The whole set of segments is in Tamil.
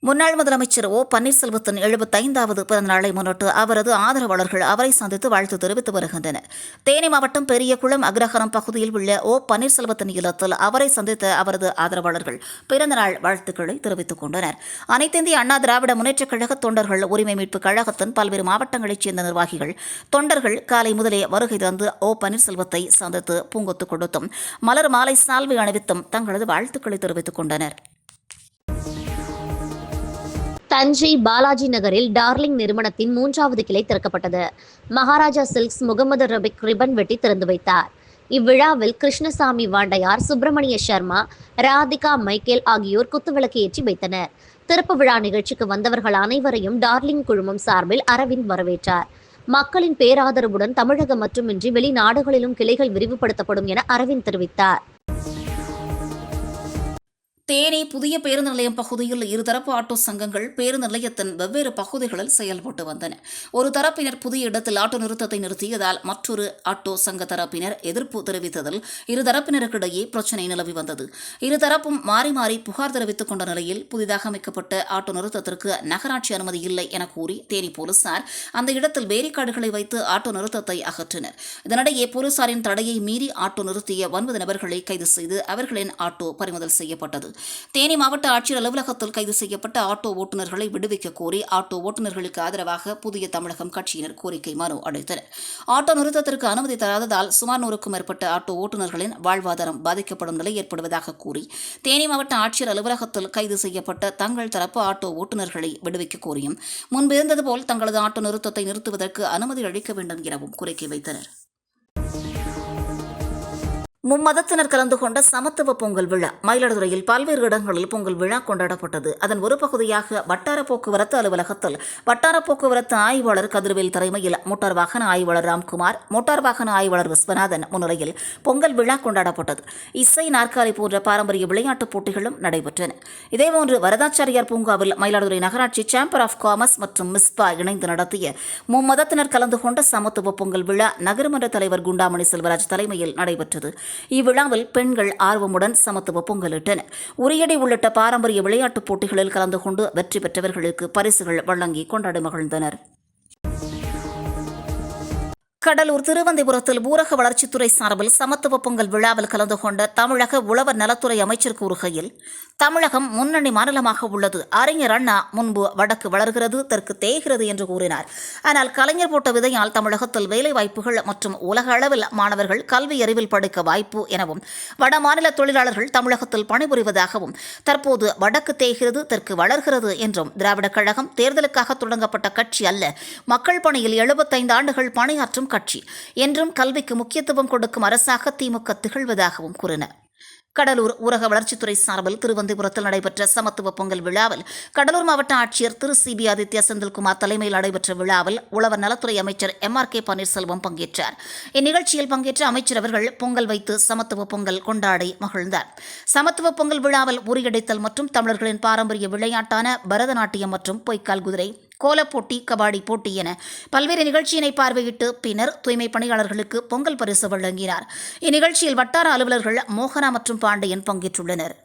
முன்னாள் முதலமைச்சர் ஓ பன்னீர்செல்வத்தின் எழுபத்தைந்தாவது பிறந்தநாளை முன்னிட்டு அவரது ஆதரவாளர்கள் அவரை சந்தித்து வாழ்த்து தெரிவித்து வருகின்றனர். தேனி மாவட்டம் பெரியகுளம் அக்ரஹாரம் பகுதியில் உள்ள ஓ பன்னீர்செல்வத்தின் இல்லத்தில் அவரை சந்தித்த அவரது ஆதரவாளர்கள் பிறந்தநாள் வாழ்த்துக்களை தெரிவித்துக் கொண்டனர். அனைத்திந்திய அண்ணா திராவிட முன்னேற்றக் கழக தொண்டர்கள் உரிமை மீட்பு கழகத்தின் பல்வேறு மாவட்டங்களைச் சேர்ந்த நிர்வாகிகள் தொண்டர்கள் காலை முதலே வருகை தந்து ஓ பன்னீர்செல்வத்தை சந்தித்து பூங்கொத்து கொடுத்தும் மலர் மாலை சால்வை அணிவித்தும் தங்களது வாழ்த்துக்களை தெரிவித்துக் கொண்டனர். தஞ்சை பாலாஜி நகரில் டார்லிங் நிறுவனத்தின் மூன்றாவது கிளை திறக்கப்பட்டது. மகாராஜா சில்க்ஸ் முகமது ரபிக் ரிபன் வெட்டி திறந்து வைத்தார். இவ்விழாவில் கிருஷ்ணசாமி வாண்டையார் சுப்பிரமணிய சர்மா ராதிகா மைக்கேல் ஆகியோர் குத்துவிளக்கு ஏற்றி வைத்தனர். திறப்பு விழா நிகழ்ச்சிக்கு வந்தவர்கள் அனைவரையும் டார்லிங் குழுமம் சார்பில் அரவிந்த் வரவேற்றார். மக்களின் பேராதரவுடன் தமிழகம் மட்டுமின்றி வெளிநாடுகளிலும் கிளைகள் விரிவுபடுத்தப்படும் என அரவிந்த் தெரிவித்தார். தேனி புதிய பேருந்து நிலையம் பகுதியில் இருதரப்பு ஆட்டோ சங்கங்கள் பேருந்து நிலையத்தின் வெவ்வேறு பகுதிகளில் செயல்பட்டு வந்தன. ஒரு தரப்பினர் புதிய இடத்தில் ஆட்டோ நிறுத்தத்தை நிறுத்தியதால் மற்றொரு ஆட்டோ சங்க தரப்பினர் எதிர்ப்பு தெரிவித்ததில் இருதரப்பினருக்கிடையே பிரச்சினை நிலவி வந்தது. இருதரப்பும் மாறி மாறி புகார் தெரிவித்துக் கொண்ட நிலையில் புதிதாக அமைக்கப்பட்ட ஆட்டோ நிறுத்தத்திற்கு நகராட்சி அனுமதி இல்லை என கூறி தேனி போலீசார் அந்த இடத்தில் பேரிக்காடுகளை வைத்து ஆட்டோ நிறுத்தத்தை அகற்றினர். இதனிடையே போலீசாரின் தடையை மீறி ஆட்டோ நிறுத்திய ஒன்பது நபர்களை கைது செய்து அவர்களின் ஆட்டோ பறிமுதல் செய்யப்பட்டது. தேனி மாவட்ட ஆட்சியர் அலுவலகத்தில் கைது செய்யப்பட்ட ஆட்டோ ஓட்டுநர்களை விடுவிக்க கோரி ஆட்டோ ஓட்டுநர்களுக்கு ஆதரவாக புதிய தமிழகம் கட்சியினர் கோரிக்கை மனு அளித்தனர். ஆட்டோ நிறுத்தத்திற்கு அனுமதி தராததால் சுமார் நூறுக்கும் மேற்பட்ட ஆட்டோ ஓட்டுநர்களின் வாழ்வாதாரம் பாதிக்கப்படும் நிலை ஏற்படுவதாக கூறி தேனி மாவட்ட ஆட்சியர் அலுவலகத்தில் கைது செய்யப்பட்ட தங்கள் தரப்பு ஆட்டோ ஓட்டுநர்களை விடுவிக்க கோரியும் முன்பிருந்தது போல் தங்களது ஆட்டோ நிறுத்தத்தை நிறுத்துவதற்கு அனுமதி அளிக்க வேண்டும் எனவும் கோரிக்கை வைத்தனர். மும்மதத்தினர் கலந்து கொண்ட சமத்துவ பொங்கல் விழா. மயிலாடுதுறையில் பல்வேறு இடங்களில் பொங்கல் விழா கொண்டாடப்பட்டது. அதன் ஒரு பகுதியாக வட்டார போக்குவரத்து அலுவலகத்தில் வட்டார போக்குவரத்து ஆய்வாளர் கதிர்வேல் தலைமையில் மோட்டார் வாகன ஆய்வாளர் ராம்குமார் மோட்டார் வாகன ஆய்வாளர் விஸ்வநாதன் முன்னிலையில் பொங்கல் விழா கொண்டாடப்பட்டது. இசை நாற்காலி போன்ற பாரம்பரிய விளையாட்டுப் போட்டிகளும் நடைபெற்றன. இதேபோன்று வரதாச்சாரியார் பூங்காவில் மயிலாடுதுறை நகராட்சி சேம்பர் ஆஃப் காமர்ஸ் மற்றும் மிஸ்பா இணைந்து நடத்திய மும்மதத்தினர் கலந்து கொண்ட சமத்துவ பொங்கல் விழா நகர்மன்ற தலைவர் குண்டாமணி செல்வராஜ் தலைமையில் நடைபெற்றது. இவ்விழாவில் பெண்கள் ஆர்வமுடன் சமத்துவ பொங்கலிட்டனர். உரியடை உள்ளிட்ட பாரம்பரிய விளையாட்டுப் போட்டிகளில் கலந்து கொண்டு வெற்றி பெற்றவர்களுக்கு பரிசுகள் வழங்கி கொண்டாடி மகிழ்ந்தனர். கடலூர் திருவந்திபுரத்தில் ஊரக வளர்ச்சித்துறை சார்பில் சமத்துவ பொங்கல் விழாவில் கலந்து கொண்ட தமிழக உழவர் நலத்துறை அமைச்சர் கூறுகையில் தமிழகம் முன்னணி மாநிலமாக உள்ளது. அறிஞர் அண்ணா முன்பு வடக்கு வளர்கிறது தெற்கு தேய்கிறது என்று கூறினார். ஆனால் கலைஞர் போட்ட விதையால் தமிழகத்தில் வேலைவாய்ப்புகள் மற்றும் உலக அளவில் மாணவர்கள் கல்வி அறிவில் படிக்க வாய்ப்பு எனவும் வட மாநில தொழிலாளர்கள் தமிழகத்தில் பணிபுரிவதாகவும் தற்போது வடக்கு தேய்கிறது தெற்கு வளர்கிறது என்றும் திராவிடக் கழகம் தேர்தலுக்காக தொடங்கப்பட்ட கட்சி அல்ல. மக்கள் பணியில் எழுபத்தைந்து ஆண்டுகள் பணியாற்றும் கட்சி என்றும் கல்விக்கு முக்கியத்துவம் கொடுக்கும் அரசாக திமுக திகழ்வதாகவும் கூறினர் கடலூர் ஊரக வளர்ச்சித்துறை சார்பில் திருவந்திபுரத்தில் நடைபெற்ற சமத்துவ பொங்கல் விழாவில் கடலூர் மாவட்ட ஆட்சியர் திரு சி பி ஆதித்யா செந்தில்குமார் தலைமையில் நடைபெற்ற விழாவில் உழவர் நலத்துறை அமைச்சர் எம் ஆர் கே பன்னீர்செல்வம் பங்கேற்றார். இந்நிகழ்ச்சியில் பங்கேற்ற அமைச்சர் அவர்கள் பொங்கல் வைத்து சமத்துவ பொங்கல் கொண்டாடி மகிழ்ந்தார். சமத்துவ பொங்கல் விழாவில் உரியடைத்தல் மற்றும் தமிழர்களின் பாரம்பரிய விளையாட்டான பரதநாட்டியம் மற்றும் பொய்க்கால் குதிரை கோலப்போட்டி கபாடி போட்டி என பல்வேறு நிகழ்ச்சியினை பார்வையிட்டு பின்னர் தூய்மை பணியாளர்களுக்கு பொங்கல் பரிசு வழங்கினார். இந்நிகழ்ச்சியில் வட்டார அலுவலர்கள் மோகனா மற்றும் பாண்டியன் பங்கேற்றுள்ளனர்.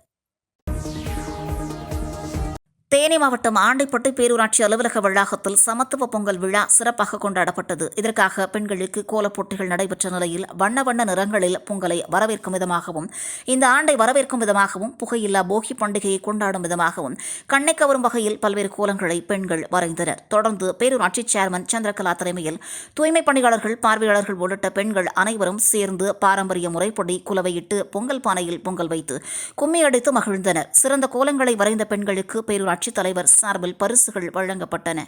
தேனி மாவட்டம் ஆண்டைப்பட்டு பேரூராட்சி அலுவலக வளாகத்தில் சமத்துவ பொங்கல் விழா சிறப்பாக கொண்டாடப்பட்டது. இதற்காக பெண்களுக்கு கோலப்போட்டிகள் நடைபெற்ற நிலையில் வண்ண வண்ண நிறங்களில் பொங்கலை வரவேற்கும் விதமாகவும் இந்த ஆண்டை வரவேற்கும் விதமாகவும் புகையில்லா போகி பண்டிகையை கொண்டாடும் விதமாகவும் கண்ணை கவரும் வகையில் பல்வேறு கோலங்களை பெண்கள் வரைந்தனர். தொடர்ந்து பேரூராட்சி சேர்மன் சந்திரகலா தலைமையில் தூய்மை பணியாளர்கள் பார்வையாளர்கள் உள்ளிட்ட பெண்கள் அனைவரும் சேர்ந்து பாரம்பரிய முறைப்படி குலவையிட்டு பொங்கல் பானையில் பொங்கல் வைத்து கும்மி அடித்து மகிழ்ந்தனர். சிறந்த கோலங்களை வரைந்த பெண்களுக்கு பேரூராட்சி தலைவர் சார்பில் பரிசுகள் வழங்கப்பட்டன.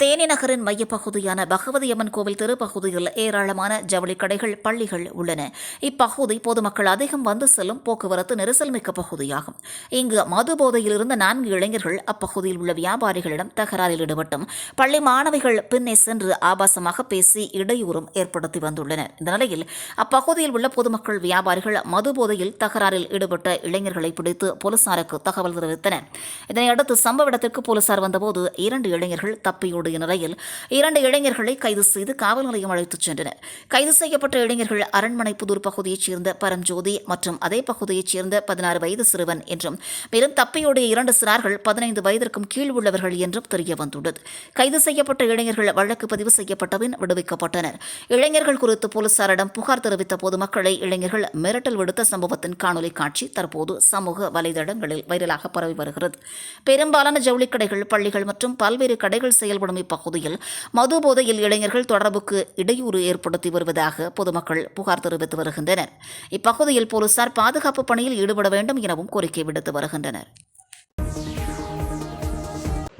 தேனி நகரின் மையப்பகுதியான பகவதி அம்மன் கோவில் திருப்பகுதியில் ஏராளமான ஜவுளி கடைகள் பள்ளிகள் உள்ளன. இப்பகுதி பொதுமக்கள் அதிகம் வந்து செல்லும் போக்குவரத்து நெரிசல் மிக்க பகுதியாகும். இங்கு மது போதையில் இருந்த நான்கு இளைஞர்கள் அப்பகுதியில் உள்ள வியாபாரிகளிடம் தகராறில் ஈடுபட்டும். பள்ளி மாணவிகள் பின்னே சென்று ஆபாசமாக பேசி இடையூறும் ஏற்படுத்தி வந்துள்ளனர். இந்த நிலையில் அப்பகுதியில் உள்ள பொதுமக்கள் வியாபாரிகள் மது போதையில் தகராறில் ஈடுபட்ட இளைஞர்களை பிடித்து போலீசாருக்கு தகவல் தெரிவித்தனர். இதனையடுத்து சம்பவ இடத்திற்கு போலீசார் வந்தபோது இரண்டு இளைஞர்கள் தப்பியோடு கூடிய நிலையில் இரண்டு இளைஞர்களை கைது செய்து காவல் நிலையம் அழைத்துச் சென்றனர். கைது செய்யப்பட்ட இளைஞர்கள் அரண்மனை புதூர் பகுதியைச் சேர்ந்த பரம்ஜோதி மற்றும் அதே பகுதியைச் சேர்ந்த பதினாறு வயது சிறுவன் என்றும் மேலும் தப்பியோடிய இரண்டு சிறார்கள் பதினைந்து வயதிற்கும் கீழ் உள்ளவர்கள் என்றும் தெரிய வந்துள்ளது. கைது செய்யப்பட்ட இளைஞர்கள் வழக்கு பதிவு செய்யப்பட்டபின் விடுவிக்கப்பட்டனர். இளைஞர்கள் குறித்து போலீசாரிடம் புகார் தெரிவித்த பொதுமக்களை இளைஞர்கள் மிரட்டல் விடுத்த சம்பவத்தின் காணொலி காட்சி தற்போது சமூக வலைதளங்களில் வைரலாக பரவி வருகிறது. பெரும்பாலான ஜவுளிக் கடைகள் பள்ளிகள் மற்றும் பல்வேறு கடைகள் செயல்படும் இப்பகுதியில் மது போதையில் இளைஞர்கள் தொடர்புக்கு இடையூறு ஏற்படுத்தி வருவதாக பொதுமக்கள் புகார் தெரிவித்து வருகின்றனர். இப்பகுதியில் போலீசார் பாதுகாப்பு பணியில் ஈடுபட வேண்டும் எனவும் கோரிக்கை விடுத்து வருகின்றனர்.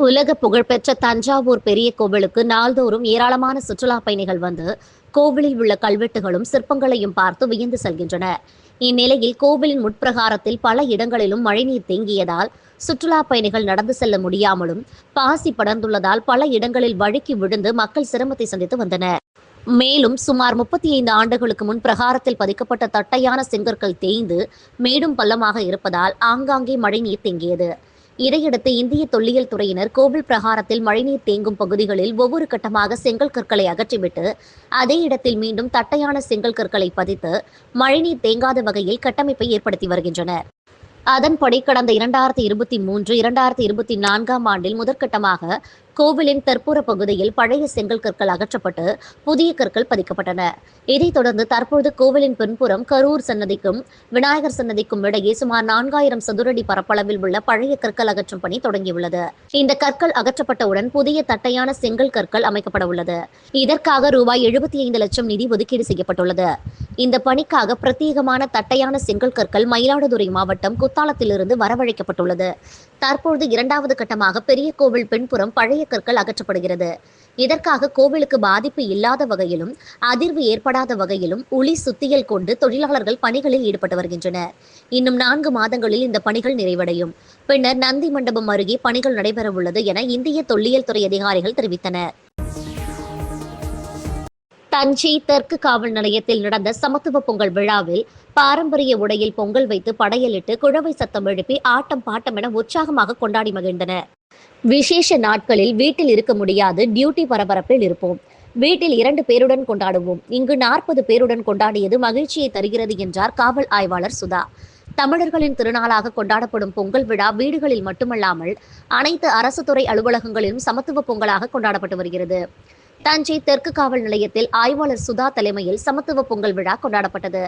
உலக புகழ்பெற்ற தஞ்சாவூர் பெரிய கோவிலுக்கு நாள்தோறும் ஏராளமான சுற்றுலா பயணிகள் வந்து கோவிலில் உள்ள கல்வெட்டுகளும் சிற்பங்களையும் பார்த்து வியந்து செல்கின்றனர். இந்நிலையில் கோவிலின் முற்பிரகாரத்தில் பல இடங்களிலும் மழைநீர் தேங்கியதால் சுற்றுலா பயணிகள் நடந்து செல்ல முடியாமலும் பாசி படர்ந்துள்ளதால் பல இடங்களில் வழுக்கி விழுந்து மக்கள் சிரமத்தை சந்தித்து வந்தனர். மேலும் சுமார் முப்பத்தி ஐந்து ஆண்டுகளுக்கு முன் பிரகாரத்தில் பதிக்கப்பட்ட தட்டையான செங்கற்கள் தேய்ந்து மேடும் பள்ளமாக இருப்பதால் ஆங்காங்கே மழைநீர் தேங்கியது. இதையடுத்து இந்திய தொல்லியல் துறையினர் கோவில் பிரகாரத்தில் மழைநீர் தேங்கும் பகுதிகளில் ஒவ்வொரு கட்டமாக செங்கல் கற்களை அகற்றிவிட்டு அதே இடத்தில் மீண்டும் தட்டையான செங்கல் கற்களை பதித்து மழைநீர் தேங்காத வகையில் கட்டமைப்பை ஏற்படுத்தி வருகின்றனர். அதன்படி கடந்த இரண்டாயிரத்தி இருபத்தி மூன்று இரண்டாயிரத்தி இருபத்தி நான்காம் ஆண்டில் முதற்கட்டமாக கோவிலின் தற்பூர பகுதியில் பழைய செங்கல் கற்கள் அகற்றப்பட்டு புதிய கற்கள் பதிக்கப்பட்டன. இதைத் தொடர்ந்து தற்போது கோவிலின் பின்புறம் கரூர் சன்னதிக்கும் விநாயகர் சன்னதிக்கும் இடையே சுமார் நான்காயிரம் சதுரடி பரப்பளவில் உள்ள பழைய கற்கள் அகற்றும் பணி தொடங்கியுள்ளது. இந்த கற்கள் அகற்றப்பட்டவுடன் புதிய தட்டையான செங்கல் கற்கள் அமைக்கப்பட உள்ளது. இதற்காக ரூபாய் எழுபத்தி ஐந்து லட்சம் நிதி ஒதுக்கீடு செய்யப்பட்டுள்ளது. இந்த பணிக்காக பிரத்யேகமான தட்டையான செங்கல் கற்கள் மயிலாடுதுறை மாவட்டம் குத்தாலத்திலிருந்து வரவழைக்கப்பட்டுள்ளது. தற்பொழுது இரண்டாவது கட்டமாக பெரிய கோவில் பின்புறம் பழைய கற்கள் அகற்றப்படுகிறது. இதற்காக கோவிலுக்கு பாதிப்பு இல்லாத வகையிலும் அதிர்வு ஏற்படாத வகையிலும் ஒளி சுத்தியல் கொண்டு தொழிலாளர்கள் பணிகளில் ஈடுபட்டு வருகின்றனர். இன்னும் நான்கு மாதங்களில் இந்த பணிகள் நிறைவடையும். பின்னர் நந்தி மண்டபம் அருகே பணிகள் நடைபெறவுள்ளது என இந்திய தொல்லியல் துறை அதிகாரிகள் தெரிவித்தனர். தஞ்சை தெற்கு காவல் நிலையத்தில் நடந்த சமத்துவ பொங்கல் விழாவில் பாரம்பரிய உடையில் பொங்கல் வைத்து படையலிட்டு குழவை சத்தம் எழுப்பி ஆட்டம் பாட்டம் என உற்சாகமாக கொண்டாடி மகிழ்ந்தனர் விசேஷ நாட்களில் வீட்டில் இருக்க முடியாது டியூட்டி பரபரப்பில் இருப்போம். வீட்டில் இரண்டு பேருடன் கொண்டாடுவோம். இங்கு நாற்பது பேருடன் கொண்டாடியது மகிழ்ச்சியை தருகிறது என்றார் காவல் ஆய்வாளர் சுதா. தமிழர்களின் திருநாளாக கொண்டாடப்படும் பொங்கல் விழா வீடுகளில் மட்டுமல்லாமல் அனைத்து அரசு துறை அலுவலகங்களிலும் சமத்துவ பொங்கலாக கொண்டாடப்பட்டு வருகிறது. தஞ்சை தெற்கு காவல் நிலையத்தில் ஆய்வாளர் சுதா தலைமையில் சமத்துவ பொங்கல் விழா கொண்டாடப்பட்டது.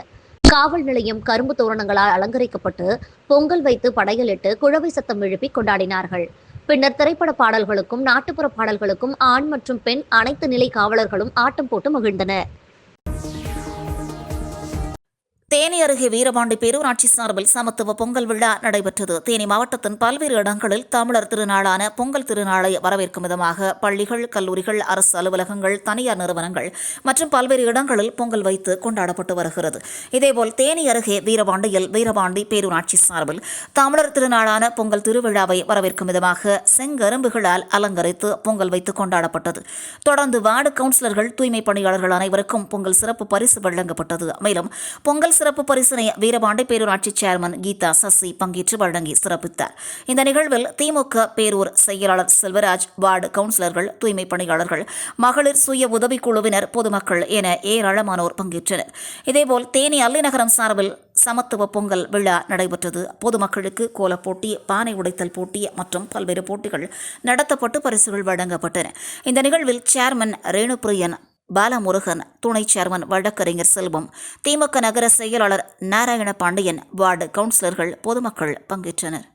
காவல் நிலையம் கரும்பு தோரணங்களால் அலங்கரிக்கப்பட்டு பொங்கல் வைத்து படையலிட்டு குழவை சத்தம் எழுப்பி கொண்டாடினார்கள். பின்னர் திரைப்பட பாடல்களுக்கும் நாட்டுப்புற பாடல்களுக்கும் ஆண் மற்றும் பெண் அனைத்து நிலை காவலர்களும் ஆட்டம் போட்டு மகிழ்ந்தனர். தேனி அருகே வீரபாண்டி பேரூராட்சி சார்பில் சமத்துவ பொங்கல் விழா நடைபெற்றது. தேனி மாவட்டத்தின் பல்வேறு இடங்களில் தமிழர் திருநாளான பொங்கல் திருநாளை வரவேற்கும் விதமாக பள்ளிகள் கல்லூரிகள் அரசு அலுவலகங்கள் தனியார் நிறுவனங்கள் மற்றும் பல்வேறு இடங்களில் பொங்கல் வைத்து கொண்டாடப்பட்டு வருகிறது. இதேபோல் தேனி அருகே வீரபாண்டியில் வீரபாண்டி பேரூராட்சி சார்பில் தமிழர் திருநாளான பொங்கல் திருவிழாவை வரவேற்கும் விதமாக செங்கரும்புகளால் அலங்கரித்து பொங்கல் வைத்து கொண்டாடப்பட்டது. தொடர்ந்து வார்டு கவுன்சிலர்கள் தூய்மை பணியாளர்கள் அனைவருக்கும் பொங்கல் சிறப்பு பரிசு வழங்கப்பட்டது. மேலும் பொங்கல் சிறப்பு பரிசினை வீரபாண்டி பேரூராட்சி சேர்மன் கீதா சசி பங்கேற்று வழங்கி சிறப்பித்தார். இந்த நிகழ்வில் திமுக பேரூர் செயலாளர் செல்வராஜ் வார்டு கவுன்சிலர்கள் தூய்மை பணியாளர்கள் மகளிர் சுய உதவிக்குழுவினர் பொதுமக்கள் என ஏராளமானோர் பங்கேற்றனர். இதேபோல் தேனி அல்லிநகரம் சார்பில் சமத்துவ பொங்கல் விழா நடைபெற்றது. பொதுமக்களுக்கு கோலப் போட்டி பானை உடைத்தல் போட்டி மற்றும் பல்வேறு போட்டிகள் நடத்தப்பட்டு பரிசுகள் வழங்கப்பட்டன. இந்த நிகழ்வில் சேர்மன் ரேணுபிரியன் பாலமுருகன் துணை சேர்மன் வழக்கறிஞர் செல்வம் திமுக நகர செயலாளர் நாராயண பாண்டியன் வார்டு கவுன்சிலர்கள் பொதுமக்கள் பங்கேற்றனர்.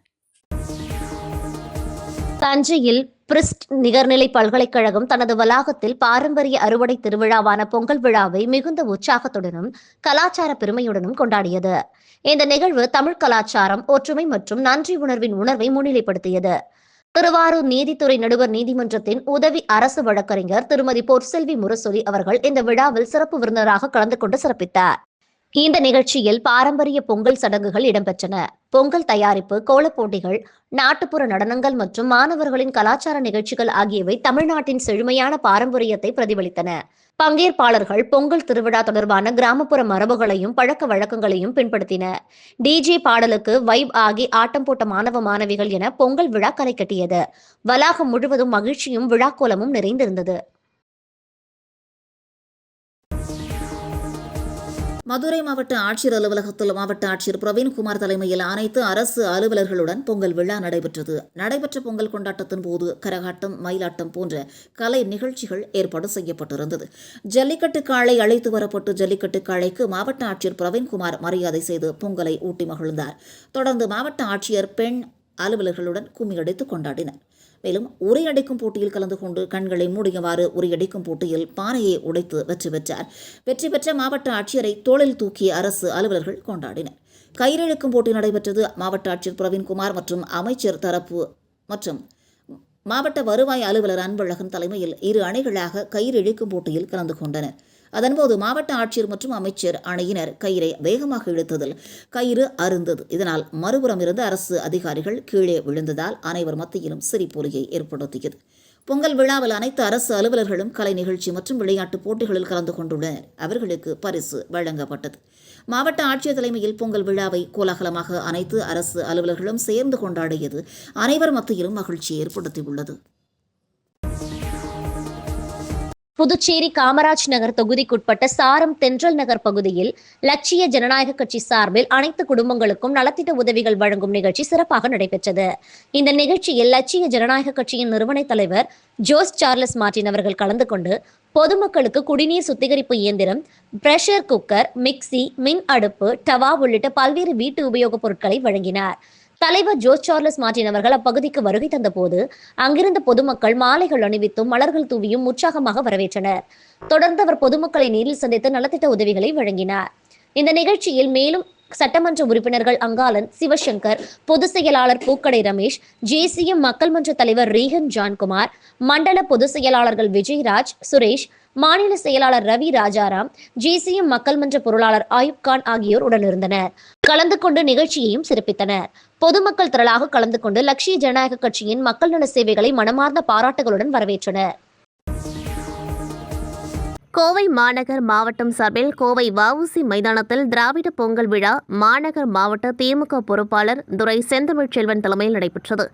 தஞ்சையில் பிரிஸ்ட் நிகர்நிலை பல்கலைக்கழகம் தனது வளாகத்தில் பாரம்பரிய அறுவடை திருவிழாவான பொங்கல் விழாவை மிகுந்த உற்சாகத்துடனும் கலாச்சார பெருமையுடனும் கொண்டாடியது. இந்த நிகழ்வு தமிழ் கலாச்சாரம் ஒற்றுமை மற்றும் நன்றி உணர்வின் உணர்வை முன்னிலைப்படுத்தியது. திருவாரூர் நீதித்துறை நடுவர் நீதிமன்றத்தின் உதவி அரசு வழக்கறிஞர் திருமதி பொற்செல்வி முரசொலி அவர்கள் இந்த விழாவில் சிறப்பு விருந்தினராக கலந்து கொண்டு சிறப்பித்தார். இந்த நிகழ்ச்சியில் பாரம்பரிய பொங்கல் சடங்குகள் இடம்பெற்றன. பொங்கல் தயாரிப்பு கோலப்போட்டிகள் நாட்டுப்புற நடனங்கள் மற்றும் மாணவர்களின் கலாச்சார நிகழ்ச்சிகள் ஆகியவை தமிழ்நாட்டின் செழுமையான பாரம்பரியத்தை பிரதிபலித்தன. பங்கேற்பாளர்கள் பொங்கல் திருவிழா தொடர்பான கிராமப்புற மரபுகளையும் பழக்க வழக்கங்களையும் பின்படுத்தினர். டிஜே பாடலுக்கு வைப் ஆகி ஆட்டம் போட்ட மாணவ மாணவிகள் என பொங்கல் விழா கரை கட்டியது. வளாகம் முழுவதும் மகிழ்ச்சியும் விழாக்கோலமும் நிறைந்திருந்தது. மதுரை மாவட்ட ஆட்சியர் அலுவலகத்தில் மாவட்ட ஆட்சியர் பிரவீன்குமார் தலைமையில் அனைத்து அரசு அலுவலர்களுடன் பொங்கல் விழா நடைபெற்றது. நடைபெற்ற பொங்கல் கொண்டாட்டத்தின் போது கரகாட்டம் மயிலாட்டம் போன்ற கலை நிகழ்ச்சிகள் ஏற்பாடு செய்யப்பட்டிருந்தது. ஜல்லிக்கட்டு காளை அழைத்து வரப்பட்டு ஜல்லிக்கட்டு காளைக்கு மாவட்ட ஆட்சியர் பிரவீன்குமார் மரியாதை செய்து பொங்கலை ஊட்டி மகிழ்ந்தார். தொடர்ந்து மாவட்ட ஆட்சியர் பெண் அலுவலர்களுடன் கும்மியடித்து கொண்டாடினர். மேலும் உரையடைக்கும் போட்டியில் கலந்து கொண்டு கண்களை மூடியவாறு உரையடிக்கும் போட்டியில் பானையை உடைத்து வெற்றி பெற்றார். வெற்றி பெற்ற மாவட்ட ஆட்சியரை தோளில் தூக்கிய அரசு அலுவலர்கள் கொண்டாடினர். கயிறிழுக்கும் போட்டி நடைபெற்றது. மாவட்ட ஆட்சியர் பிரவீன்குமார் மற்றும் அமைச்சர் தரப்பு மற்றும் மாவட்ட வருவாய் அலுவலர் அன்பழகன் தலைமையில் இரு அணிகளாக கயிறு இழுக்கும் போட்டியில் கலந்து கொண்டனர். அதன்போது மாவட்ட ஆட்சியர் மற்றும் அமைச்சர் அணையினர் கயிறை வேகமாக இழுத்ததில் கயிறு அருந்தது. இதனால் மறுபுறம் இருந்த அரசு அதிகாரிகள் கீழே விழுந்ததால் அனைவர் மத்தியிலும் சிரிப்பொலியை ஏற்படுத்தியது. பொங்கல் விழாவில் அனைத்து அரசு அலுவலர்களும் கலை நிகழ்ச்சி மற்றும் விளையாட்டுப் போட்டிகளில் கலந்து கொண்டுள்ளனர். அவர்களுக்கு பரிசு வழங்கப்பட்டது. மாவட்ட ஆட்சியர் தலைமையில் பொங்கல் விழாவை கோலாகலமாக அனைத்து அரசு அலுவலர்களும் சேர்ந்து கொண்டாடியது அனைவர் மத்தியிலும் மகிழ்ச்சியை ஏற்படுத்தியுள்ளது. புதுச்சேரி காமராஜ் நகர் தொகுதிக்குட்பட்ட சாரம் தென்றல் நகர் பகுதியில் லட்சிய ஜனநாயக கட்சி சார்பில் அனைத்து குடும்பங்களுக்கும் நலத்திட்ட உதவிகள் வழங்கும் நிகழ்ச்சி சிறப்பாக நடைபெற்றது. இந்த நிகழ்ச்சியில் லட்சிய ஜனநாயக கட்சியின் நிறுவன தலைவர் ஜோஸ் சார்லஸ் மார்டின் அவர்கள் கலந்து கொண்டு பொதுமக்களுக்கு குடிநீர் சுத்திகரிப்பு இயந்திரம் பிரஷர் குக்கர் மிக்சி மின் அடுப்பு டவா உள்ளிட்ட பல்வேறு வீட்டு உபயோகப் பொருட்களை வழங்கினார். தலைவர் ஜோஸ் சார்லஸ் மார்டின் அவர்கள் அப்பகுதிக்கு வருகை தந்தபோது அங்கிருந்த பொதுமக்கள் மாலைகள் அணிவித்தும் மலர்கள் தூவியும் உற்சாகமாக வரவேற்றனர். தொடர்ந்து அவர் பொதுமக்களை நேரில் சந்தித்து நலத்திட்ட உதவிகளை வழங்கினார். இந்த நிகழ்ச்சியில் மேலும் சட்டமன்ற உறுப்பினர்கள் அங்காளன் சிவசங்கர் பொதுச் செயலாளர் பூக்கடை ரமேஷ் ஜேசிய மக்கள் மன்ற தலைவர் ரீகன் ஜான்குமார் மண்டல பொதுச் செயலாளர்கள் விஜயராஜ் சுரேஷ் மாநில செயலாளர் ரவி ராஜாராம் ஜேசிஎம் மக்கள் மன்ற பொருளாளர் ஆயுப் கான் ஆகியோர் உடனிருந்தனர். கலந்து கொண்டு நிகழ்ச்சியையும் சிறப்பித்தனர். பொதுமக்கள் திரளாக கலந்து கொண்டு லட்சிய ஜனநாயக கட்சியின் மக்கள் நல சேவைகளை மனமார்ந்த பாராட்டுகளுடன் வரவேற்றனர். கோவை மாநகர் மாவட்டம் சார்பில் கோவை வஉசி மைதானத்தில் திராவிட பொங்கல் விழா மாநகர் மாவட்ட திமுக பொறுப்பாளர் துரை செந்தமிழ் செல்வன் தலைமையில் நடைபெற்றது.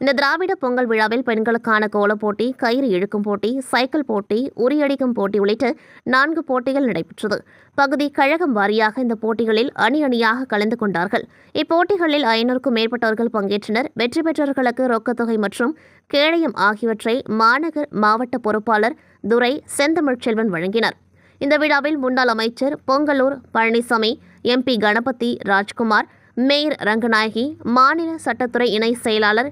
இந்த திராவிட பொங்கல் விழாவில் பெண்களுக்கான கோலப் போட்டி கயிறு இழுக்கும் போட்டி சைக்கிள் போட்டி உரியடிக்கும் போட்டி உள்ளிட்ட நான்கு போட்டிகள் நடைபெற்றது. பகுதி கழகம் வாரியாக இந்த போட்டிகளில் அணி அணியாக கலந்து கொண்டார்கள். இப்போட்டிகளில் ஐநூறுக்கும் மேற்பட்டவர்கள் பங்கேற்றனர். வெற்றி பெற்றவர்களுக்கு ரொக்கத்தொகை மற்றும் கேடயம் ஆகியவற்றை மாநகர் மாவட்ட பொறுப்பாளர் துரை செந்தமிழ்ச்செல்வன் வழங்கினர். இந்த விழாவில் முன்னாள் அமைச்சர் பொங்கலூர் பழனிசாமி எம்பி கணபதி ராஜ்குமார் மேயர் ரங்கநாயகி மாநில சட்டத்துறை இணை செயலாளர்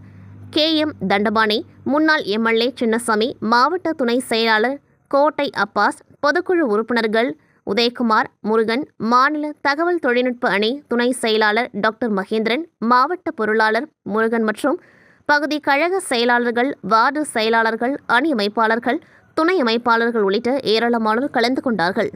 கே. எம். தண்டபாணி முன்னாள் எம்எல்ஏ சின்னசாமி மாவட்ட துணை செயலாளர் கோட்டை அப்பாஸ் பொதுக்குழு உறுப்பினர்கள் உதயகுமார் முருகன் மாநில தகவல் தொழில்நுட்ப அணி துணை செயலாளர் டாக்டர் மகேந்திரன் மாவட்ட பொருளாளர் முருகன் மற்றும் பகுதி கழக செயலாளர்கள் வார்டு செயலாளர்கள் அணி அமைப்பாளர்கள் துணை அமைப்பாளர்கள் உள்ளிட்ட ஏராளமானோர் கலந்து கொண்டார்கள்.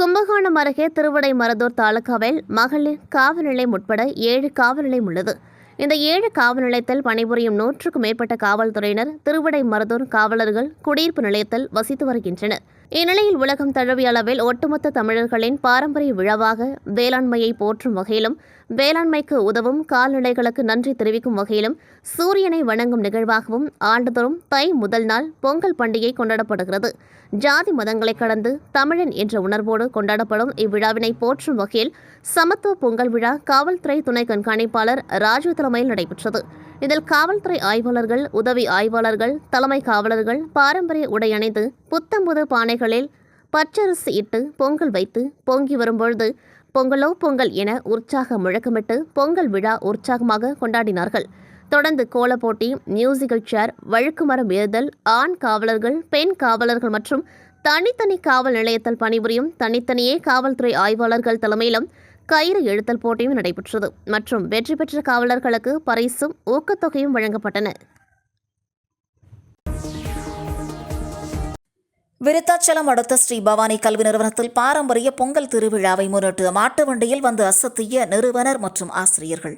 கும்பகோணம் அருகே திருவடை மரதூர் தாலுகாவில் மகளிர் காவல் நிலையம் உட்பட ஏழு காவல் நிலையம் உள்ளது. இந்த ஏழு காவல் நிலையத்தில் பணிபுரியும் நூற்றுக்கும் மேற்பட்ட காவல்துறையினர் திருவிடை மருதூர் காவலர்கள் குடியிருப்பு நிலையத்தில் வசித்து வருகின்றனர். இந்நிலையில் உலகம் தழுவிய அளவில் ஒட்டுமொத்த தமிழர்களின் பாரம்பரிய விழாவாக வேளாண்மையை போற்றும் வகையிலும் வேளாண்மைக்கு உதவும் கால்நடைகளுக்கு நன்றி தெரிவிக்கும் வகையிலும் சூரியனை வணங்கும் நிகழ்வாகவும் ஆண்டுதோறும் தை முதல் நாள் பொங்கல் பண்டிகை கொண்டாடப்படுகிறது. ஜாதி மதங்களை கடந்து தமிழன் என்ற உணர்வோடு கொண்டாடப்படும் இவ்விழாவினை போற்றும் வகையில் சமத்துவ பொங்கல் விழா காவல்துறை துணை கண்காணிப்பாளர் ராஜு தலைமையில் நடைபெற்றது. இதில் காவல்துறை ஆய்வாளர்கள் உதவி ஆய்வாளர்கள் தலைமை காவலர்கள் பாரம்பரிய உடை அணிந்து புத்தம்புது பானைகளில் பச்சரிசி இட்டு பொங்கல் வைத்து பொங்கி வரும்பொழுது பொங்கலோ பொங்கல் என உற்சாக முழக்கமிட்டு பொங்கல் விழா உற்சாகமாக கொண்டாடினார்கள். தொடர்ந்து கோலப்போட்டி மியூசிக்கல் சேர் வழுக்குமரம் ஏறுதல் ஆண் காவலர்கள் பெண் காவலர்கள் மற்றும் தனித்தனி காவல் நிலையத்தில் பணிபுரியும் தனித்தனியே காவல்துறை ஆய்வாளர்கள் தலைமையிலும் கயிறு எழுத்தல் போட்டியும் நடைபெற்றது. மற்றும் வெற்றி பெற்ற காவலர்களுக்கு பரிசும் ஊக்கத்தொகையும் வழங்கப்பட்டன. விருத்தாச்சலம் அடுத்த ஸ்ரீ பவானி கல்வி நிறுவனத்தில் பாரம்பரிய பொங்கல் திருவிழாவை முன்னிட்டு மாட்டு வண்டியில் வந்து அசத்திய நிறுவனர் மற்றும் ஆசிரியர்கள்.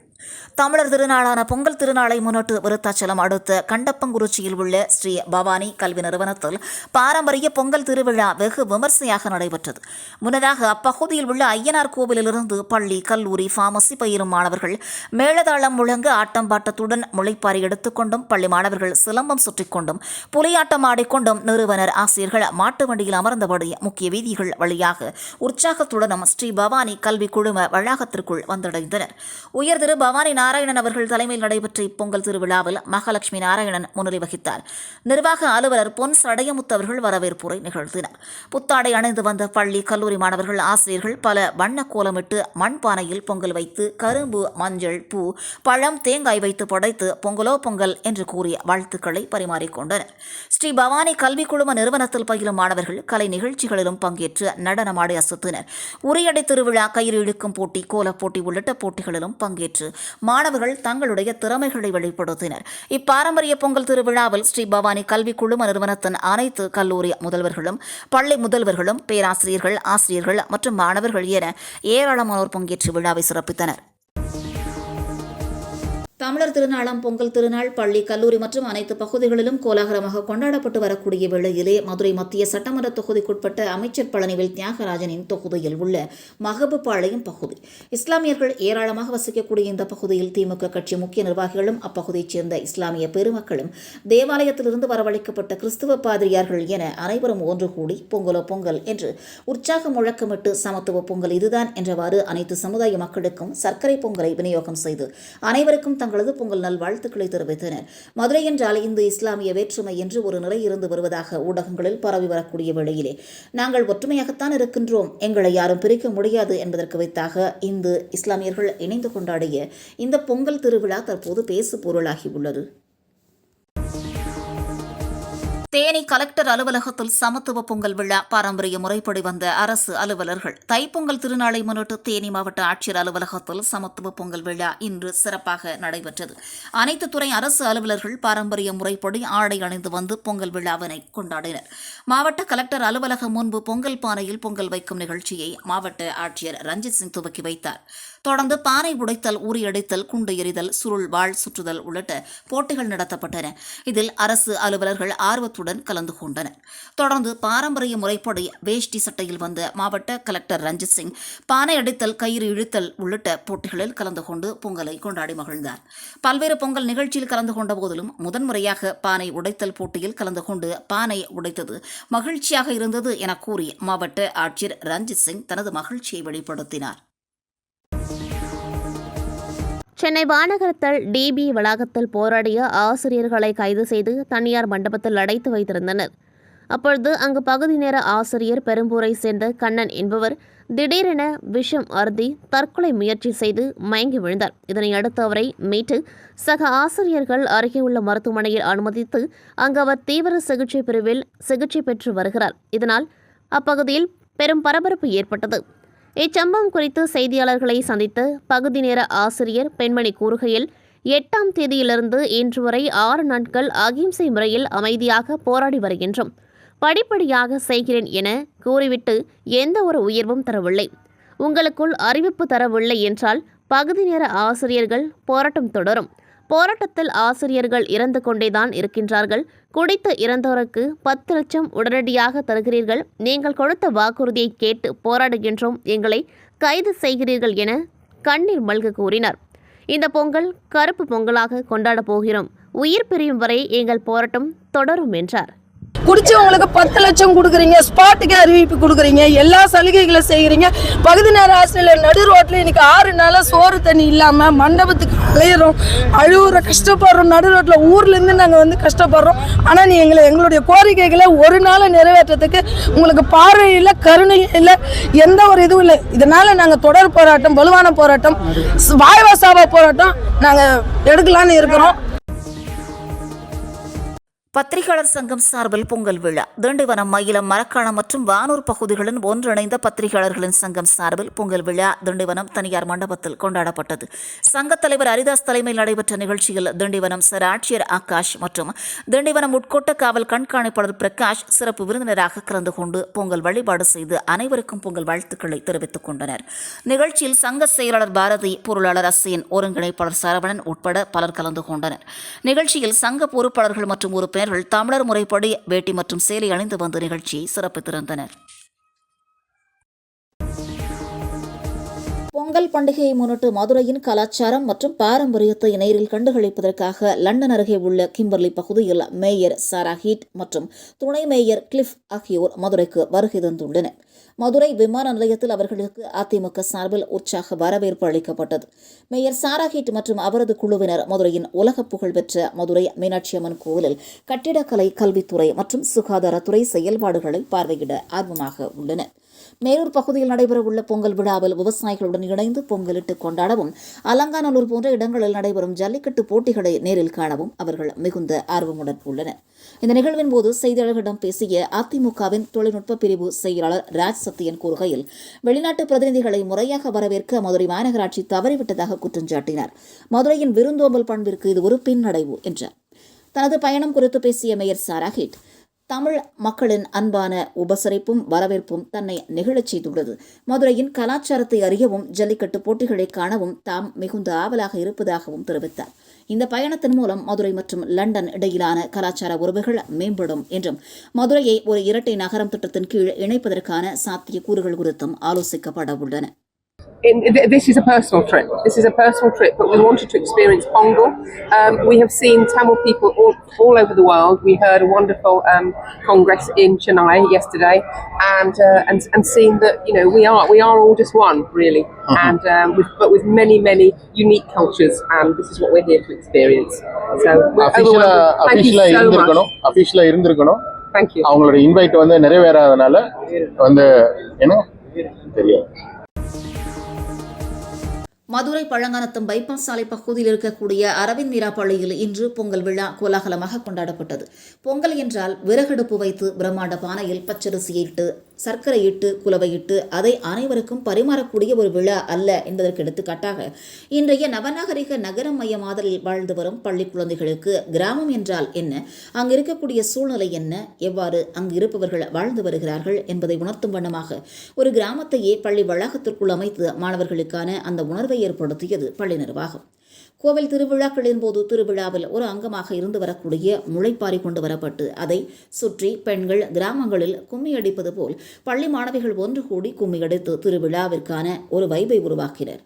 தமிழர் திருநாளான பொங்கல் திருநாளை முன்னிட்டு விருத்தாச்சலம் அடுத்த கண்டப்பங்குறிச்சியில் உள்ள ஸ்ரீ பவானி கல்வி நிறுவனத்தில் பாரம்பரிய பொங்கல் திருவிழா வெகு விமர்சையாக நடைபெற்றது. முன்னதாக அப்பகுதியில் உள்ள ஐயனார் கோவிலிலிருந்து பள்ளி கல்லூரி ஃபார்மசி பயிலும் மாணவர்கள் மேளதாளம் முழங்க ஆட்டம் பாட்டத்துடன் முளைப்பாரி எடுத்துக்கொண்டும் பள்ளி மாணவர்கள் சிலம்பம் சுற்றிக்கொண்டும் புலியாட்டம் ஆடிக்கொண்டும் நிறுவனர் ஆசிரியர்கள் மாட்டு வண்டியில் அமர்ந்தபடி முக்கிய வீதிகள் வழியாக உற்சாகத்துடனும் ஸ்ரீ பவானி கல்வி குழும வளாகத்திற்குள் வந்தடைந்தனர். உயர் திரு பவானி நாராயணன் அவர்கள் தலைமையில் நடைபெற்ற இப்பொங்கல் திருவிழாவில் மகாலட்சுமி நாராயணன் முன்னிலை வகித்தார். நிர்வாக அலுவலர் பொன் சடையமுத்து அவர்கள் வரவேற்புரை நிகழ்த்தினர். புத்தாடை அணிந்து வந்த பள்ளி கல்லூரி மாணவர்கள் ஆசிரியர்கள் பல வண்ண கோலமிட்டு மண்பானையில் பொங்கல் வைத்து கரும்பு மஞ்சள் பூ பழம் தேங்காய் வைத்து படைத்து பொங்கலோ பொங்கல் என்று கூறிய வாழ்த்துக்களை பரிமாறிக்கொண்டனர் ஸ்ரீ பவானி கல்வி குழும நிறுவனத்தில் பயிலும் மாணவர்கள் கலை நிகழ்ச்சிகளிலும் பங்கேற்று நடனமாடி அசத்தினர். உரையடை திருவிழா கயிறு இழுக்கும் போட்டி கோலப் போட்டி உள்ளிட்ட போட்டிகளிலும் பங்கேற்று மாணவர்கள் தங்களுடைய திறமைகளை வெளிப்படுத்தினர். இப்பாரம்பரிய பொங்கல் திருவிழாவில் ஸ்ரீ பவானி கல்வி குழும நிறுவனத்தின் அனைத்து கல்லூரி முதல்வர்களும் பள்ளி முதல்வர்களும் பேராசிரியர்கள் ஆசிரியர்கள் மற்றும் மாணவர்கள் என ஏராளமானோர் பங்கேற்று விழாவை சிறப்பித்தனர். தமிழர் திருநாளாம் பொங்கல் திருநாள் பள்ளி கல்லூரி மற்றும் அனைத்து பகுதிகளிலும் கோலாகலமாக கொண்டாடப்பட்டு வரக்கூடிய வேளையிலே மதுரை மத்திய சட்டமன்ற தொகுதிக்குட்பட்ட அமைச்சர் பழனிவேல் தியாகராஜனின் தொகுதியில் உள்ள மகபுபாளையம் பகுதி. இஸ்லாமியர்கள் ஏராளமாக வசிக்கக்கூடிய இந்த பகுதியில் திமுக கட்சி முக்கிய நிர்வாகிகளும் அப்பகுதியைச் சேர்ந்த இஸ்லாமிய பெருமக்களும் தேவாலயத்திலிருந்து வரவழைக்கப்பட்ட கிறிஸ்துவ பாதிரியார்கள் என அனைவரும் ஒன்று கூடி பொங்கலோ பொங்கல் என்று உற்சாக முழக்கமிட்டு சமத்துவ பொங்கல் இதுதான் என்றவாறு அனைத்து சமுதாய மக்களுக்கும் சர்க்கரை பொங்கலை விநியோகம் செய்து அனைவருக்கும் தங்களது பொங்கல் நல்வாழ்த்துக்களை தெரிவித்தனர். மதுரை என்றால் இந்து இஸ்லாமிய வேற்றுமை என்று ஒரு நிலை இருந்து வருவதாக ஊடகங்களில் பரவி வரக்கூடிய வேளையிலே நாங்கள் ஒற்றுமையாகத்தான் இருக்கின்றோம். எங்களை யாரும் பிரிக்க முடியாது என்பதற்கு வைத்தாக இந்து இஸ்லாமியர்கள் இணைந்து கொண்டாடிய இந்த பொங்கல் திருவிழா தற்போது பேசு பொருளாகி உள்ளது தேனி கலெக்டர் அலுவலகத்தில் சமத்துவ பொங்கல் விழா பாரம்பரிய முறைப்படி வந்த அரசு அலுவலர்கள். தைப்பொங்கல் திருநாளை முன்னிட்டு தேனி மாவட்ட ஆட்சியர் அலுவலகத்தில் சமத்துவ பொங்கல் விழா இன்று சிறப்பாக நடைபெற்றது. அனைத்து துறை அரசு அலுவலர்கள் பாரம்பரிய முறைப்படி ஆடை அணிந்து வந்து பொங்கல் விழாவினை கொண்டாடினர். மாவட்ட கலெக்டர் அலுவலகம் முன்பு பொங்கல் பானையில் பொங்கல் வைக்கும் நிகழ்ச்சியை மாவட்ட ஆட்சியர் ரஞ்சித் சிங் துவக்கி வைத்தார். தொடர்ந்து பானை உடைத்தல் உரியடித்தல் குண்டு எறிதல் சுருள் வாழ் சுற்றுதல் உள்ளிட்ட போட்டிகள் நடத்தப்பட்டன. இதில் அரசு அலுவலர்கள் ஆர்வத்துடன் கலந்து கொண்டனர். தொடர்ந்து பாரம்பரிய முறைப்படி வேஷ்டி சட்டையில் வந்த மாவட்ட கலெக்டர் ரஞ்சித் சிங் பானை அடித்தல் கயிறு இழுத்தல் உள்ளிட்ட போட்டிகளில் கலந்து கொண்டு பொங்கலை கொண்டாடி மகிழ்ந்தார். பல்வேறு பொங்கல் நிகழ்ச்சியில் கலந்து கொண்ட போதிலும் முதன்முறையாக பானை உடைத்தல் போட்டியில் கலந்து கொண்டு பானை உடைத்தது மகிழ்ச்சியாக இருந்தது என கூறி மாவட்ட ஆட்சியர் ரஞ்சித் சிங் தனது மகிழ்ச்சியை வெளிப்படுத்தினார். சென்னை வானகரத்தில் டிபி வளாகத்தில் போராடிய ஆசிரியர்களை கைது செய்து தனியார் மண்டபத்தில் அடைத்து வைத்திருந்தனர். அப்பொழுது அங்கு பகுதி நேர ஆசிரியர் பெரும்பூரை சேர்ந்த கண்ணன் என்பவர் திடீரென விஷம் அருந்தி தற்கொலை முயற்சி செய்து மயங்கி விழுந்தார். இதனை அடுத்து அவரை மீட்டு சக ஆசிரியர்கள் அருகே உள்ள மருத்துவமனையில் அனுமதித்து அங்கு அவர் தீவிர சிகிச்சை பிரிவில் சிகிச்சை பெற்று வருகிறார். இதனால் அப்பகுதியில் பெரும் பரபரப்பு ஏற்பட்டது. இச்சம்பவம் குறித்து செய்தியாளர்களை சந்தித்த பகுதி நேர ஆசிரியர் பெண்மணி கூறுகையில் எட்டாம் தேதியிலிருந்து இன்று வரை ஆறு நாட்கள் அகிம்சை முறையில் அமைதியாக போராடி வருகின்றோம். படிப்படியாக செய்கிறேன் என கூறிவிட்டு எந்த ஒரு உயர்வும் தரவில்லை. உங்களுக்குள் அறிவிப்பு தரவில்லை என்றால் பகுதி நேர ஆசிரியர்கள் போராட்டம் தொடரும். போராட்டத்தில் ஆசிரியர்கள் இறந்து கொண்டேதான் இருக்கின்றார்கள். குடித்து இறந்தோருக்கு பத்து லட்சம் உடனடியாக தருகிறீர்கள். நீங்கள் கொடுத்த வாக்குறுதியை கேட்டு போராடுகின்றோம். எங்களை கைது செய்கிறீர்கள் என கண்ணீர் மல்க கூறினார். இந்த பொங்கல் கருப்பு பொங்கலாக கொண்டாடப் போகிறோம். உயிர் பிரியும் வரை எங்கள் போராட்டம் தொடரும் என்றார். குடிச்சவங்களுக்கு பத்து லட்சம் கொடுக்குறீங்க ஸ்பாட்டுக்கு அறிவிப்பு கொடுக்குறீங்க எல்லா சலுகைகளும் செய்கிறீங்க பகுதி நேர ஆசிரியர் நடு ரோட்டில் இன்னைக்கு ஆறு நாளாக சோறு தண்ணி இல்லாமல் மண்டபத்துக்கு அலையிறோம் அழுகுற கஷ்டப்படுறோம். நடு ரோட்டில் ஊர்லேருந்து நாங்கள் வந்து கஷ்டப்படுறோம். ஆனால் நீ எங்களை எங்களுடைய கோரிக்கைகளை ஒரு நாள் நிறைவேற்றத்துக்கு உங்களுக்கு பார்வை இல்லை கருணை இல்லை எந்த ஒரு இதுவும் இல்லை. இதனால் நாங்கள் தொடர் போராட்டம் வலுவான போராட்டம் வாய்வாசாவா போராட்டம் நாங்கள் எடுக்கலான்னு இருக்கிறோம். பத்திரிகையாளர் சங்கம் சார்பில் பொங்கல் விழா. திண்டிவனம் மயிலம் மரக்காணம் மற்றும் வானூர் பகுதிகளின் ஒன்றிணைந்த பத்திரிகையாளர்களின் சங்கம் சார்பில் பொங்கல் விழா திண்டிவனம் தனியார் மண்டபத்தில் கொண்டாடப்பட்டது. சங்கத் தலைவர் ஹரிதாஸ் தலைமையில் நடைபெற்ற நிகழ்ச்சியில் திண்டிவனம் சர் ஆட்சியர் ஆகாஷ் மற்றும் திண்டிவனம் உட்கோட்ட காவல் கண்காணிப்பாளர் பிரகாஷ் சிறப்பு விருந்தினராக கலந்து கொண்டு பொங்கல் வழிபாடு செய்து அனைவருக்கும் பொங்கல் வாழ்த்துக்களை தெரிவித்துக் கொண்டனர். நிகழ்ச்சியில் சங்க செயலாளர் பாரதி பொருளாளர் அசேன் ஒருங்கிணைப்பாளர் சரவணன் உட்பட பலர் கலந்து கொண்டனர். நிகழ்ச்சியில் சங்க பொறுப்பாளர்கள் மற்றும் உறுப்பினர்கள் தமிழர் முறைப்படி வேட்டி மற்றும் சேலை அணிந்து வந்து நிகழ்ச்சியை சிறப்பித்திருந்தனர். பொங்கல் பண்டிகையை முன்னிட்டு மதுரையின் கலாச்சாரம் மற்றும் பாரம்பரியத்தை நேரில் கண்டுகளிப்பதற்காக லண்டன் அருகே உள்ள கிம்பர்லி பகுதியில் மேயர் சாரா ஹீட் மற்றும் துணை மேயர் கிளிஃப் ஆகியோர் மதுரைக்கு வருகை தந்துள்ளனர். மதுரை விமான நிலையத்தில் அவர்களுக்கு அதிமுக சார்பில் உற்சாக வரவேற்பு அளிக்கப்பட்டது. மேயர் சாரா ஹீட் மற்றும் அவரது குழுவினர் மதுரையின் உலக புகழ்பெற்ற மதுரை மீனாட்சி அம்மன் கோவிலில் கட்டிடக்கலை கல்வித்துறை மற்றும் சுகாதாரத்துறை செயல்பாடுகளை பார்வையிட ஆர்வமாக உள்ளனர். மேலூர் பகுதியில் நடைபெறவுள்ள பொங்கல் விழாவில் விவசாயிகளுடன் இணைந்து பொங்கலிட்டு கொண்டாடவும் அலங்காநல்லூர் போன்ற இடங்களில் நடைபெறும் ஜல்லிக்கட்டு போட்டிகளை நேரில் காணவும் அவர்கள் மிகுந்த ஆர்வமுடன் உள்ளனர். இந்த நிகழ்வின் போது செய்தியாளர்களிடம் பேசிய அதிமுகவின் தொழில்நுட்ப பிரிவு செயலாளர் ராஜ் சத்தியன் கூறுகையில் வெளிநாட்டு பிரதிநிதிகளை முறையாக வரவேற்க மதுரை மாநகராட்சி தவறிவிட்டதாக குற்றம் சாட்டினார். மதுரையின் விருந்தோம்பல் பண்பிற்கு இது ஒரு பின்னடைவு என்றார். தனது பயணம் குறித்து பேசிய மேயர் சாராஹிட் தமிழ் மக்களின் அன்பான உபசரிப்பும் வரவேற்பும் தன்னை நெகிழச் செய்துள்ளது. மதுரையின் கலாச்சாரத்தை அறியவும் ஜல்லிக்கட்டு போட்டிகளை காணவும் தாம் மிகுந்த ஆவலாக இருப்பதாகவும் தெரிவித்தார். இந்த பயணத்தின் மூலம் மதுரை மற்றும் லண்டன் இடையிலான கலாச்சார உறவுகள் மேம்படும் என்றும் மதுரையை ஒரு இரட்டை நகரம் திட்டத்தின் கீழ் இணைப்பதற்கான சாத்தியக்கூறுகள் குறித்தும் ஆலோசிக்கப்பட உள்ளன. in, th- this is a personal trip. This is a personal trip, but we wanted to experience Pongal. Um, we have seen Tamil people all, all over the world. We heard a wonderful um, congress in Chennai yesterday, and uh, and and seeing that you know we are we are all just one really, and um, with, but with many many unique cultures, and this is what we're here to experience. So we're அபிஷியலா overwhelmed. Thank அபிஷியலா you so much. இருந்திருக்கணும் அபிஷியலா இருந்திருக்கணும் Thank you. அவங்களோட இன்வைட் வந்து நிறைவேறாதனால வந்து என்ன தெரியாது மதுரை பழங்கானத்தம் பைபாஸ் சாலை பகுதியில் இருக்கக்கூடிய அரவிந்த் மீரா பள்ளியில் இன்று பொங்கல் விழா கோலாகலமாக கொண்டாடப்பட்டது. பொங்கல் என்றால் விறகடுப்பு வைத்து பிரம்மாண்ட பானையில் பச்சரிசியை இட்டு சர்க்கரை இட்டு அதை அனைவருக்கும் பரிமாறக்கூடிய ஒரு விழா அல்ல என்பதற்கு எடுத்துக்காட்டாக இன்றைய நவநாகரிக நகரம் மையமாதலில் வாழ்ந்து வரும் பள்ளி குழந்தைகளுக்கு கிராமம் என்றால் என்ன? அங்கு இருக்கக்கூடிய சூழ்நிலை என்ன? எவ்வாறு அங்கு இருப்பவர்கள் வாழ்ந்து வருகிறார்கள் என்பதை உணர்த்தும் வண்ணமாக ஒரு கிராமத்தையே பள்ளி வளாகத்திற்குள் அமைத்து மாணவர்களுக்கான அந்த உணர்வை ஏற்படுத்தியது பள்ளி நிர்வாகம். கோவில் திருவிழாக்களின் போது திருவிழாவில் ஒரு அங்கமாக இருந்து வரக்கூடிய முளைப்பாரி கொண்டு வரப்பட்டு அதை சுற்றி பெண்கள் கிராமங்களில் கும்மி அடிப்பது போல் பள்ளி மாணவிகள் ஒன்று கூடி கும்மி அடித்து திருவிழாவிற்கான ஒரு வைபை உருவாக்கினர்.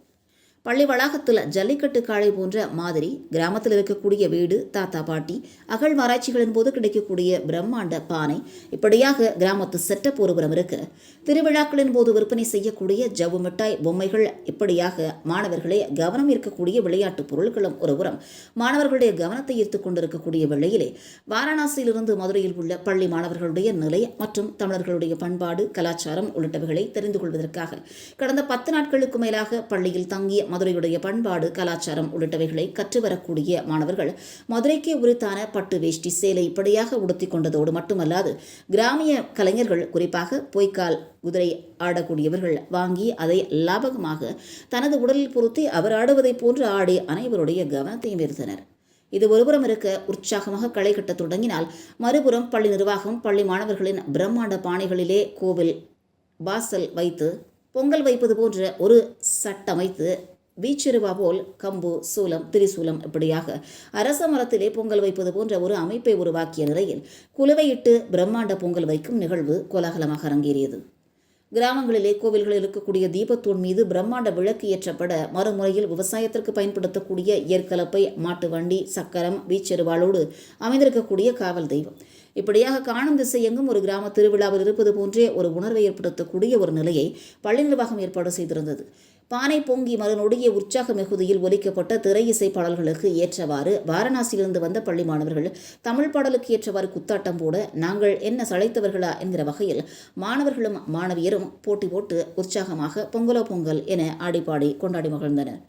பள்ளி வளாகத்தில் ஜல்லிக்கட்டு காளை போன்ற மாதிரி கிராமத்தில் இருக்கக்கூடிய வீடு தாத்தா பாட்டி அகழ்வாராய்ச்சிகளின் போது கிடைக்கக்கூடிய பிரம்மாண்ட பானை இப்படியாக கிராமத்து செட்டப் ஒருபுறம் இருக்கு. திருவிழாக்களின் போது விற்பனை செய்யக்கூடிய ஜவ்வு மிட்டாய் பொம்மைகள் இப்படியாக மாணவர்களே கவனம் இருக்கக்கூடிய விளையாட்டு பொருட்களும் ஒருபுறம் மாணவர்களுடைய கவனத்தை ஈர்த்து கொண்டிருக்கக்கூடிய வேளையிலே வாரணாசியிலிருந்து மதுரையில் உள்ள பள்ளி மாணவர்களுடைய நிலை மற்றும் தமிழர்களுடைய பண்பாடு கலாச்சாரம் உள்ளிட்டவைகளை தெரிந்து கொள்வதற்காக கடந்த பத்து நாட்களுக்கு மேலாக பள்ளியில் தங்கிய மதுரையுடைய பண்பாடு கலாச்சாரம் உள்ளிட்டவைகளை கற்று வரக்கூடிய மாணவர்கள் மதுரைக்கே உரித்தான பட்டு வேஷ்டி சேலை இப்படியாக உடுத்திக் கொண்டதோடு மட்டுமல்லாது கிராமிய கலைஞர்கள் குறிப்பாக பொய்க்கால் குதிரை ஆடக்கூடியவர்கள் வாங்கி அதை லாபகமாக தனது உடலில் பொருத்தி அவர் ஆடுவதைப் போன்று ஆடி அனைவருடைய கவனத்தையும் ஈர்த்தனர். இது ஒருபுறம் இருக்க உற்சாகமாக களை கட்டத் தொடங்கினால் மறுபுறம் பள்ளி நிர்வாகம் பள்ளி மாணவர்களின் பிரம்மாண்ட பானைகளிலே கோவில் வாசல் வைத்து பொங்கல் வைப்பது போன்ற ஒரு சட்டமைத்து வீச்சிறுவா போல் கம்பு சூலம் திரிசூலம் இப்படியாக அரச மரத்திலே பொங்கல் வைப்பது போன்ற ஒரு அமைப்பை உருவாக்கிய நிலையில் குலுவையிட்டு பிரம்மாண்ட பொங்கல் வைக்கும் நிகழ்வு கோலாகலமாக அரங்கேறியது. கிராமங்களிலே கோவில்களில் இருக்கக்கூடிய தீபத்தூண் மீது பிரம்மாண்ட விளக்கு ஏற்றப்பட மறுமுறையில் விவசாயத்திற்கு பயன்படுத்தக்கூடிய ஏற்கலப்பை மாட்டு வண்டி சக்கரம் வீச்செருவாளோடு அமைந்திருக்கக்கூடிய காவல் தெய்வம். இப்படியாக காணும் திசை எங்கும் ஒரு கிராம திருவிழாவில் இருப்பது போன்றே ஒரு உணர்வை ஏற்படுத்தக்கூடிய ஒரு நிலையை பள்ளி நிர்வாகம் ஏற்பாடு செய்திருந்தது. பானை பொங்கி மறுநொடிய உற்சாக மிகுதியில் ஒலிக்கப்பட்ட திரை இசை பாடல்களுக்கு ஏற்றவாறு வாரணாசியிலிருந்து வந்த பள்ளி மாணவர்கள் தமிழ் பாடலுக்கு ஏற்றவாறு குத்தாட்டம் போட நாங்கள் என்ன சளைத்தவர்களா என்கிற வகையில் மாணவர்களும் மாணவியரும் போட்டி போட்டு உற்சாகமாக பொங்கலோ பொங்கல் என ஆடிப்பாடி கொண்டாடி மகிழ்ந்தனர்.